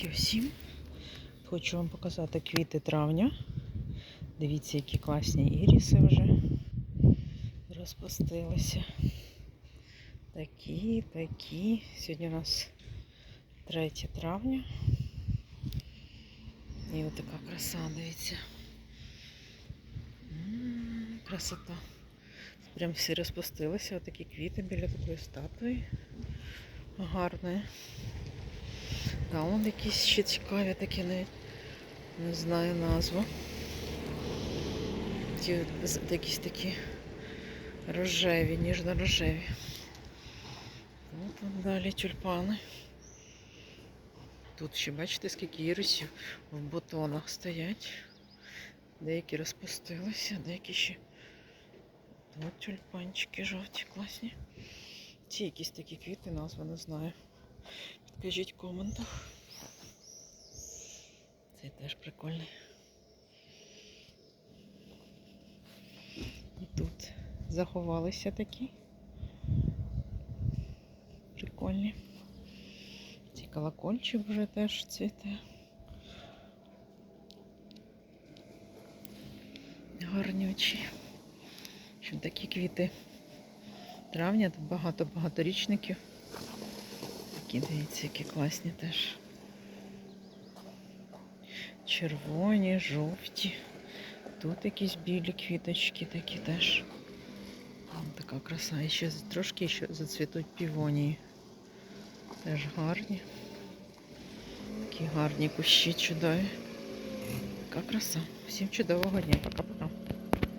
Привітики усім! Хочу вам показати квіти травня. Дивіться, які класні іріси вже розпустилися. Такі, такі. Сьогодні у нас 3 травня. І от така краса, дивіться. Красота. Прям всі розпустилися, отакі квіти біля такої статуї. Гарної. А вон якісь ще цікаві такі навіть не знаю назву. Ті, якісь такі рожеві, ніжно-рожеві. Там далі тюльпани. Тут ще бачите, скільки ірисів в бутонах стоять. Деякі розпустилися, деякі ще. От тюльпанчики жовті, класні. Ці якісь такі квіти, назви не знаю. Підкажіть в коментах. Цей теж прикольний. І тут заховалися такі. Прикольні. Цей колокольчик вже теж цвіте. Гарнючі. Що такі квіти травня, тут багато багаторічників. Такі, дивіться, які класні теж. Червоні, жовті. Тут якісь білі квіточки такі теж. Вон така краса. І ще трошки ще зацвітуть півонії. Теж гарні. Такі гарні кущі чудові. Така краса. Всім чудового дня. Пока-пока.